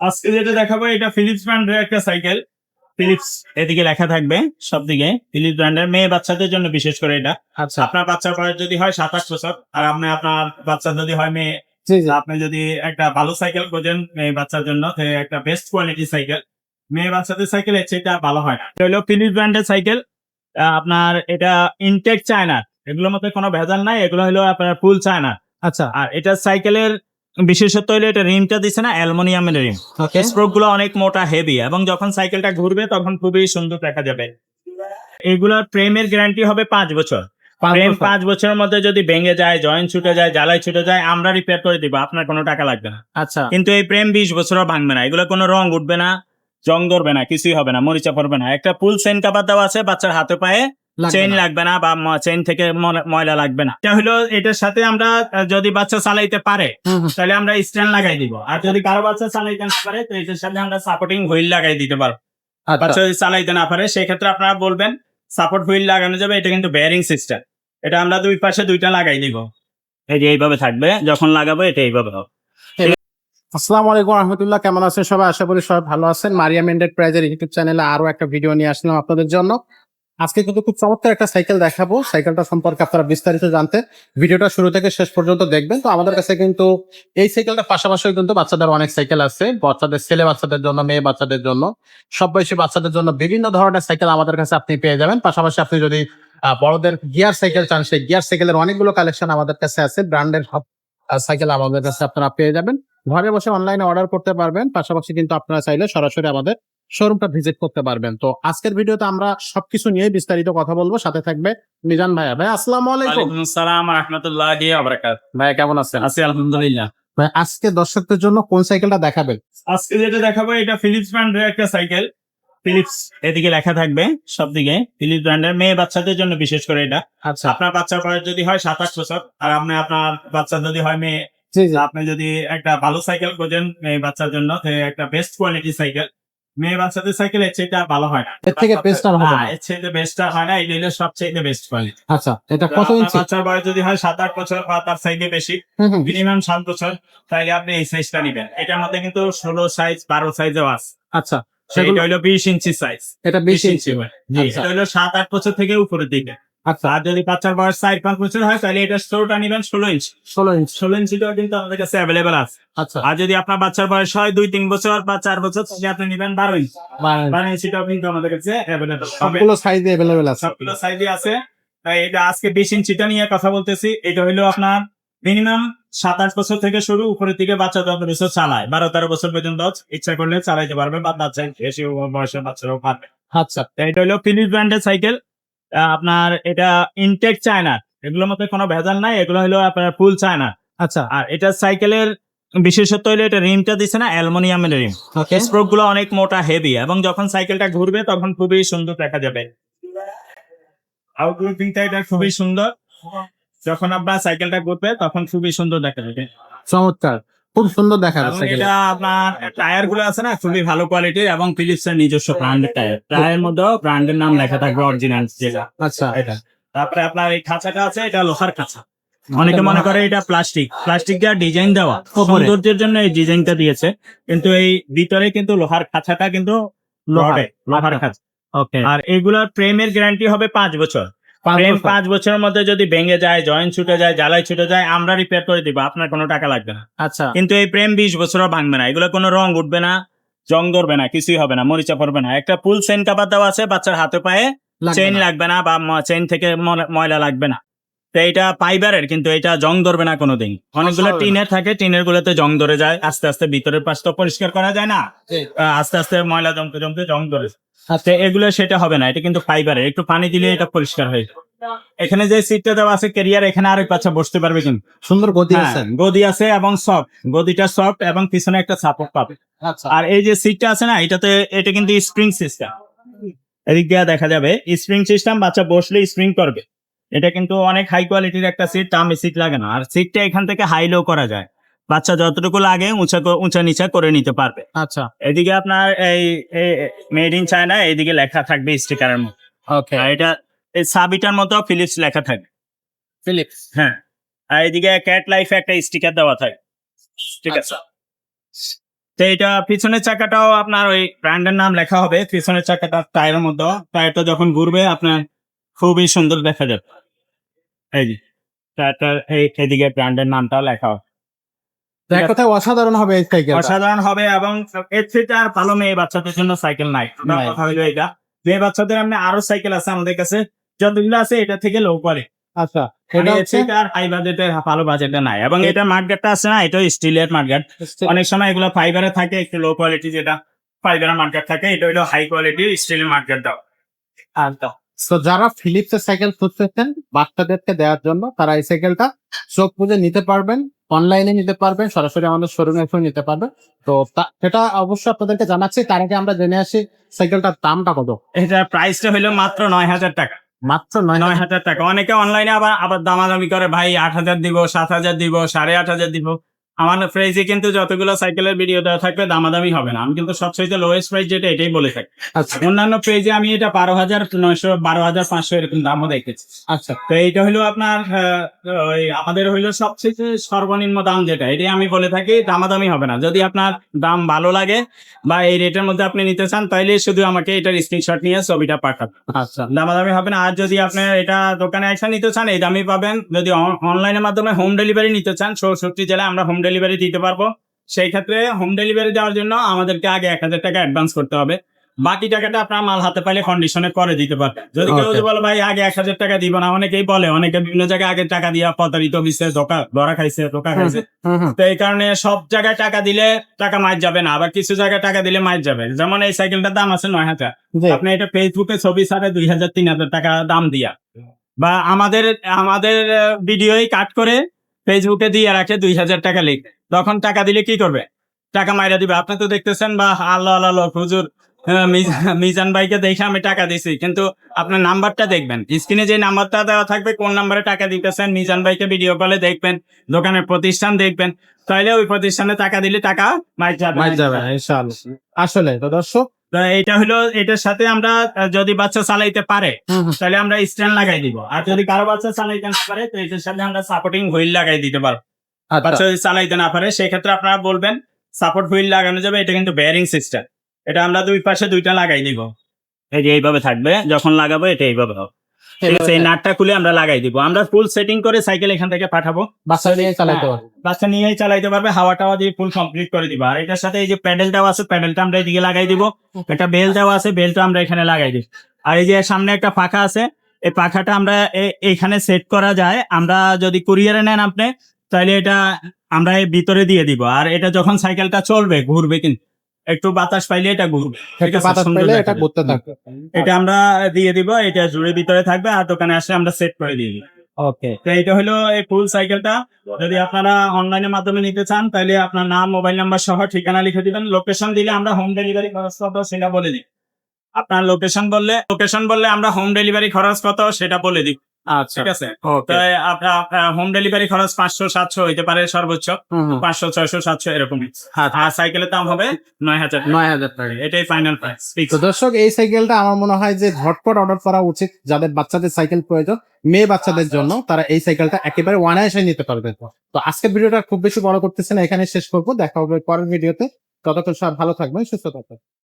আজকে যেটা দেখাবো এটা ফিলিপস ব্র্যান্ডের একটা সাইকেল ফিলিপস এদিকে লেখা থাকবে সব দিকে। ফিলিপস ব্র্যান্ডের মেয়ে বাচ্চাদের জন্য বিশেষ করে এটা। আচ্ছা। আপনার বাচ্চার বয়স যদি হয় সাত আট বছর আর আপনি আপনার বাচ্চা যদি হয় মেয়ে আপনি যদি একটা ভালো সাইকেল খোঁজেন মেয়ে বাচ্চার জন্য একটা বেস্ট কোয়ালিটি সাইকেল মেয়ে বাচ্চাদের সাইকেল এর চেয়ে ভালো হয় না। এটা হলো ফিলিপস ব্র্যান্ডের সাইকেল আপনার এটা ইনটেক চায়না এগুলোর মধ্যে কোনো ভেজাল নাই এগুলো হলো আপনার ফুল চায়না আচ্ছা। আর এটা সাইকেলের বিশেষত্ব হলো এটা রিমটা দিছে না অ্যালুমিনিয়ামের রিম। ওকে স্ট্রোকগুলো অনেক মোটা হেভি এবং যখন সাইকেলটা ঘুরবে তখন খুবই সুন্দর দেখা যাবে। এগুলোর প্রেমের গ্যারান্টি হবে পাঁচ বছর। ফ্রেম পাঁচ বছরের মধ্যে যদি ভেঙে যায় জয়েন্ট ছুটে যায় জ্বালাই ছুটে যায় আমরা রিপেয়ার করে দিব আপনার কোনো টাকা লাগবে না। আচ্ছা। কিন্তু এই প্রেম বিশ বছরও ভাঙবে না। এগুলো কোনো রং উঠবে না জং ধরবে না কিছুই হবে না মরিচা পড়বে না। একটা ফুল সেন কাবার দেওয়া আছে বাচ্চার হাতে পায়ে চেইন। লাগবে না বা চেইন থেকে ময়লা লাগবে না। এটা হলো এটার সাথে আমরা যদি বাচ্চা চালাইতে পারে। তাহলে আমরা স্ট্যান্ড লাগাই দিব। আর যদি কারও বাচ্চা চালাইতে না পারে তো এটার সাথে আমরা সাপোর্টিং হুইল লাগাই দিতে পারব। আচ্ছা। বাচ্চা যদি চালাইতে না পারে সেই ক্ষেত্রে আপনারা বলবেন সাপোর্ট হুইল লাগানো যাবে এটা কিন্তু বেয়ারিং সিস্টেম এটা আমরা দুই পাশে দুইটা লাগাই দিব। এই যে এইভাবে থাকবে যখন লাগাবো এটা এইভাবে হবে। আসসালামু আলাইকুম রহমতুল্লাহ কেমন আছেন সবাই? আশা করি সবাই ভালো আছেন। মারিয়াম এন্ডেড প্রাইজের ইউটিউব চ্যানেলে আরও একটা ভিডিও নিয়ে আসলাম আপনাদের জন্য। আজকে কিন্তু খুব চমৎকার একটা সাইকেল দেখাবো। সাইকেলটা সম্পর্কে আপনারা বিস্তারিত জানতে ভিডিওটা শুরু থেকে শেষ পর্যন্ত দেখবেন। তো আমাদের কাছে কিন্তু এই সাইকেলটা পাশাপাশি কিন্তু বাচ্চাদের অনেক সাইকেল আছে। বাচ্চাদের, ছেলে বাচ্চাদের জন্য, মেয়ে বাচ্চাদের জন্য, সব বয়সী বাচ্চাদের জন্য বিভিন্ন ধরনের সাইকেল আমাদের কাছে আপনি পেয়ে যাবেন। পাশাপাশি আপনি যদি বড়দের গিয়ার সাইকেল চান, সেই গিয়ার সাইকেলের অনেকগুলো কালেকশন আমাদের কাছে আছে। ব্র্যান্ডের সব সাইকেল আমাদের কাছে আপনারা পেয়ে যাবেন। ঘরে বসে অনলাইনে অর্ডার করতে পারবেন পাশাপাশি কিন্তু আপনারা চাইলে সরাসরি আমাদের শোরুমটা ভিজিট করতে পারবেন। তো আজকের ভিডিওতে আমরা সবকিছু নিয়ে বিস্তারিত কথা বলব। সাথে থাকবে মিজান ভাইয়া। ভাই আসসালাম আলাইকুম। আসসালাম রহমতুল্লাহ ভাইয়া কেমন আছেন? আছি আলহামদুলিল্লাহ। ভাই আজকে দর্শকদের জন্য কোন সাইকেলটা দেখাবেন? আজকে যেটা দেখাবো এটা ফিলিপস ব্র্যান্ডের একটা সাইকেল ফিলিপস এদিকে লেখা থাকবে সব দিকে। ফিলিপস ব্র্যান্ডের মেয়ে বাচ্চাদের জন্য বিশেষ করে এটা। আচ্ছা। আপনার বাচ্চার বয়স যদি হয় সাত আট বছর আর আপনি আপনার বাচ্চা যদি হয় মেয়ে আপনি যদি একটা ভালো সাইকেল খোঁজেন মেয়ে বাচ্চার জন্য একটা বেস্ট কোয়ালিটি সাইকেল মেয়ে বাচ্চাদের সাইকেল এর চেয়ে ভালো হয় না। এর থেকে বেস্ট আর হবে হ্যাঁ, না। এর চেয়ে বেস্ট হয় না এটা হলো সবচেয়ে বেস্ট কোয়ালিটি আচ্ছা এটা কত ইঞ্চি? বাচ্চার বয়স যদি হয় সাত আট বছর বা তার সাইডে বেশি। মিনিমাম সাত বছর তাহলে আপনি এই সাইজটা নিবেন। এটার মধ্যে কিন্তু ষোলো সাইজ বারো সাইজও আছে। আচ্ছা সেটা হলো বিশ ইঞ্চি সাইজ এটা বিশ ইঞ্চি হয়। জি, আচ্ছা। এটা হলো সাত আট বছর থেকে উপরের দিকে। আচ্ছা আর যদি বাচ্চার বয়স চার পাঁচ বছর হয় তাহলে এটা ষোলোটা নিবেন ষোলো ইঞ্চ ষোলো ইঞ্চি ষোলো ইঞ্চিটাও কিন্তু আমাদের কাছে অ্যাভেলেবেল আছে। আচ্ছা। আর যদি আপনার বাচ্চার বয়স হয় দুই তিন বছর বা চার বছর তাহলে আপনি নিবেন বারো ইঞ্চ বারো ইঞ্চিটাও কিন্তু আমাদের কাছে অ্যাভেলেবেল সবগুলো সাইজ অ্যাভেলেবেল আছে। সবগুলো সাইজে আছে। তাই এটা আজকে বিশ ইঞ্চিটা নিয়ে কথা বলতেছি। এটা হলো আপনার মিনিমাম সাত আট বছর থেকে শুরু উপরের দিকে বাচ্চা যত বছর চালায় বারো তেরো বছর পর্যন্ত ইচ্ছা করলে চালাইতে পারবে বা বাচ্চা বেশি বয়সের বাচ্চারাও পারবে। আচ্ছা। এটা হলো ফিলিপ ব্র্যান্ডের সাইকেল আপনার এটা ইনটেক চায়না। এগুলোর মধ্যে কোনো ভেজাল নাই এগুলো হলো আপনার ফুল চায়না। আচ্ছা। আর এটা সাইকেলের বিশেষত্ব হলো এটা রিমটা দিছে না অ্যালুমিনিয়ামের রিম ওকে স্ট্রোকগুলো অনেক মোটা হেভি এবং যখন সাইকেলটা ঘুরবে তখন খুবই সুন্দর দেখা যাবে। আউটলুকিংটা এটা খুবই সুন্দর। যখন আপনার সাইকেলটা ঘুরবে তখন খুবই সুন্দর দেখা যাবে। চমৎকার। খুব সুন্দর দেখা যাচ্ছে এটা আপনার টায়ারগুলো আছে না খুবই ভালো কোয়ালিটির এবং ফিলিপস এর নিজস্ব ব্র্যান্ডের টায়ার টায়ারের মধ্যেও ব্র্যান্ডের নাম লেখা থাকবে অরিজিনাল যেটা। আচ্ছা। এটা। তারপরে আপনার এই খাঁচাটা আছে এটা লোহার খাঁচা। অনেকে মনে করে এটা প্লাস্টিক প্লাস্টিক দেওয়া ডিজাইন দেওয়া। সৌন্দর্যের জন্য এই ডিজাইনটা দিয়েছে। কিন্তু এই ভিতরে কিন্তু লোহার খাঁচাটা কিন্তু লোহার। লোহার খাঁচা। ওকে আর এগুলার প্রেমের গ্যারান্টি হবে পাঁচ বছর। ফ্রেম পাঁচ বছরের মধ্যে যদি ভেঙে যায় জয়েন্ট ছুটে যায় জ্বালাই ছুটে যায় আমরা রিপেয়ার করে দিব আপনার কোনো টাকা লাগবে না। আচ্ছা। কিন্তু এই প্রেম বিশ বছরও ভাঙবে না এগুলো কোনো রং উঠবে না জং ধরবে না কিছুই হবে না মরিচা পড়বে না। একটা ফুল সেন কাবার দেওয়া আছে বাচ্চার হাতে পায়ে চেন চেইন লাগবে না বা চেন থেকে ময়লা লাগবে না। তো এটা ফাইবারের কিন্তু এটা জং ধরবে না কোনোদিন। অনেকগুলো টিনের থাকে টিনের গুলোতে জং ধরে যায় আস্তে আস্তে ভিতরের পাশ তো পরিষ্কার করা যায় না। আস্তে আস্তে ময়লা জমতে জমতে জং ধরে। আচ্ছা। এগুলো সেটা হবে না এটা কিন্তু ফাইবারের একটু পানি দিলে এটা পরিষ্কার হয়ে এখানে যে সিটটা দেওয়া আছে ক্যারিয়ার এখানে আরেক বাচ্চা বসতে পারবে কিন্তু। সুন্দর গতি হ্যাঁ, আছে। গদি আছে এবং সফট গদিটা সফট এবং পিছনে একটা সাপোর্ট পাবে আচ্ছা। আর এই যে সিটটা আছে না এটাতে এটা কিন্তু স্প্রিং সিস্টেম এদিক দিয়ে দেখা যাবে স্প্রিং সিস্টেম বাচ্চা বসলে স্প্রিং করবে। এটা কিন্তু অনেক হাই কোয়ালিটির একটা সিট দামি সিট লাগে না। আর সিটটা এখান থেকে হাই লো করা যায়। বাচ্চা যতটুকু লাগে উঁচা উঁচা নিচা করে নিতে পারবে। আচ্ছা। এদিকে আপনার এই মেড ইন চায়না এইদিকে লেখা থাকবে স্টিকারের মধ্যে। ওকে আর এটা এই সাবিটার মতো ফিলিপস লেখা থাকবে। ফিলিপস হ্যাঁ। আর এদিকে ক্যাট লাইফ একটা স্টিকার দেওয়া থাকে ঠিক আছে তো এটা পিছনের চাকাটাও আপনার ওই ব্র্যান্ডের নাম লেখা হবে। পিছনের চাকাটা টায়ারের মধ্যে টায়ারটা যখন ঘুরবে আপনার খুবই সুন্দর দেখা যাবে। এই যে এদিকে ব্র্যান্ডের নামটাও লেখা এক কথায় অসাধারণ হবে এই সাইকেল অসাধারণ হবে এবং এর থেকে আর ভালো মেয়ে বাচ্চাদের জন্য সাইকেল নাই। কথা হলো এটা মেয়ে বাচ্চাদের এমনি আরও সাইকেল আছে আমাদের কাছে। যতগুলো আছে এটা থেকে লো কোয়ালিটি আচ্ছা এটা এটা হচ্ছে আর হাই বাজেটের ভালো বাজেটে নাই। এবং এটা মার্কেটটা আছে না এটা স্টিলের মার্কেট অনেক সময় এগুলো ফাইবারে থাকে একটু লো কোয়ালিটি যেটা ফাইবারের মার্কেট থাকে এটা হলো হাই কোয়ালিটি স্টিলের মার্কেট দাও। তো যারা ফিলিপস এর সাইকেল খুঁজতেছেন বাচ্চাদেরকে দেওয়ার জন্য তারা এই সাইকেলটা চোখ বুঝে নিতে পারবেন অনলাইনে নিতে পারবেন সরাসরি আমাদের শোরুমে এসে নিতে পারবেন। তো তা- সেটা অবশ্যই আপনাদেরকে জানাচ্ছি তার আগে আমরা জেনে আসি সাইকেলটার দামটা কত? এটা প্রাইসটা হলো মাত্র নয় হাজার টাকা। মাত্র নয় নয় হাজার টাকা। অনেকে অনলাইনে আবার আবার দামাদামি করে ভাই আট হাজার দিব সাত হাজার দিব সাড়ে আট হাজার দিব। আমার প্রাইসে কিন্তু যতগুলো সাইকেলের ভিডিও দেওয়া থাকবে দামাদামি হবে না। আমি কিন্তু সবচেয়ে লোয়েস্ট প্রাইস যেটা এটাই বলে থাকি। আচ্ছা। অন্যান্য পেজে আমি এটা বারো হাজার নয়শো বারো হাজার পাঁচশো এরকম দামও দেখেছি। আচ্ছা। তো এইটা হলো আপনার ওই আমাদের হইল সবচেয়ে সর্বনিম্ন দাম যেটা এটাই আমি বলে থাকি দামাদামি হবে না। যদি আপনার দাম ভালো লাগে বা এই রেটের মধ্যে আপনি নিতে চান তাহলে শুধু আমাকে এটার স্ক্রিনশট নিয়ে ছবিটা পাঠাবেন আচ্ছা। দামাদামি হবে না। আর যদি আপনি এটা দোকানে এসে নিতে চান এই দামই পাবেন। যদি অনলাইনের মাধ্যমে হোম ডেলিভারি নিতে চান চৌষট্টি জেলায় আমরা হোম ডেলিভারি দিতে পারব। সেই ক্ষেত্রে হোম ডেলিভারি দেওয়ার জন্য আমাদেরকে আগে এক হাজার টাকা অ্যাডভান্স করতে হবে। বাকি টাকাটা আপনার মাল হাতে পাইলে কন্ডিশনে করে দিতে পারে যদি কেউ বলে ভাই আগে এক হাজার টাকা দিব না। অনেকেই বলে অনেকে বিভিন্ন জায়গায় আগে টাকা দিয়া প্রতারিত হচ্ছে ধোকা ধরা খাইছে ধোকা খাইছে। তো এই কারণে সব জায়গায় টাকা দিলে টাকা মার যাবে না। আবার কিছু জায়গায় টাকা দিলে মার যাবে। যেমন এই সাইকেলটার দাম আছে নয় হাজার। আপনি এটা ফেসবুকে ছবি ছাড়ে দুই হাজার তিন হাজার টাকা দাম দিয়া। বা আমাদের আমাদের ভিডিওই কাট করে ফেসবুকে দিয়ে রাখে দুই হাজার টাকা লিখে তখন টাকা দিলে কি করবে? টাকা মাইরা দিবে। আপনি তো দেখতেছেন বা আল্লাহ আল্লাহ হুজুর মিজান ভাইকে দেখে আমি টাকা দিছি কিন্তু আপনার নাম্বারটা দেখবেন। স্ক্রিনে যে নাম্বারটা দেওয়া থাকবে কোন নাম্বারে টাকা দিতেছেন মিজান ভাইকে ভিডিও কলে দেখবেন দোকানের প্রতিষ্ঠান দেখবেন তাহলে ওই প্রতিষ্ঠানে টাকা দিলে টাকা মাইর যাবে আসলে তো দর্শক এটা হলো এটার সাথে আমরা যদি বাচ্চা চালাইতে পারে তাহলে আমরা স্ট্যান্ড লাগাই দিব। আর যদি কারও বাচ্চা চালাইতে না পারে তো এটার সাথে আমরা সাপোর্টিং হুইল লাগাই দিতে পারব। আচ্ছা। বাচ্চা যদি চালাইতে না পারে সেক্ষেত্রে আপনারা বলবেন সাপোর্ট হুইল লাগানো যাবে এটা কিন্তু বেয়ারিং সিস্টেম এটা আমরা দুই পাশে দুইটা লাগাই দিব। এই যে এইভাবে থাকবে যখন লাগাবো এটা এইভাবে হবে। আছে নাটটা খুলে আমরা লাগাই দিব। আমরা ফুল সেটিং করে সাইকেল এখান থেকে পাঠাবো। বাচ্চা নিয়ে চালাতে পারবে। বাচ্চা নিয়েই চালাইতে পারবে হাওয়া টাওয়া দিয়ে ফুল কমপ্লিট করে দিবা। আর এটার সাথে এই যে প্যাডেলটাও আছে প্যাডেলটা আমরা এদিকে লাগাই দিব। একটা বেল দেওয়া আছে বেলটা আমরা এখানে লাগাই দিই আর এই যে সামনে একটা পাখা আছে এই পাখাটা আমরা এখানে সেট করা যায়। আমরা যদি কুরিয়ারে নেন আপনি তাহলে এটা আমরা ভিতরে দিয়ে দিব। আর এটা যখন সাইকেলটা চলবে ঘুরবে কিন্তু। একটু বাতাস পাইলে এটা ঘুরবে? বাতাস এটা। করতে থাকবে এটা আমরা দিয়ে দিব এটা জুড়ে ভিতরে থাকবে আর দোকানে আসলে আমরা সেট করে দিয়ে ওকে তো এটা হলো এই ফুল সাইকেলটা যদি আপনারা অনলাইনের মাধ্যমে নিতে চান তাহলে আপনার নাম মোবাইল নাম্বার সহ ঠিকানা লিখে দিবেন। লোকেশন দিলে আমরা হোম ডেলিভারি খরচ কত সেটা বলে দিই। আপনার লোকেশন বললে লোকেশন বললে আমরা হোম ডেলিভারি খরচ কত সেটা বলে দিই। আচ্ছা। ঠিক আছে? আপনার হোম ডেলিভারি খরচ পাঁচশো সাতশো হইতে পারে সর্বোচ্চ। পাঁচশো ছয়শো সাতশো এরকমই। আর সাইকেলের দাম হবে নয় হাজার নয় হাজার টাকা। এটাই ফাইনাল প্রাইস তো দর্শক এই সাইকেলটা আমার মনে হয় যে ঝটপট অর্ডার করা উচিত যাদের বাচ্চাদের সাইকেল প্রয়োজন মেয়ে বাচ্চাদের জন্য তারা এই সাইকেলটা একেবারে ওয়ানায়াসে নিতে পারবে। তো আজকের ভিডিওটা খুব বেশি বড় করতেছে না এখানে শেষ করব। দেখা হবে পরের ভিডিওতে। ততক্ষণ সব ভালো থাকবেন সুস্থ থাকবেন।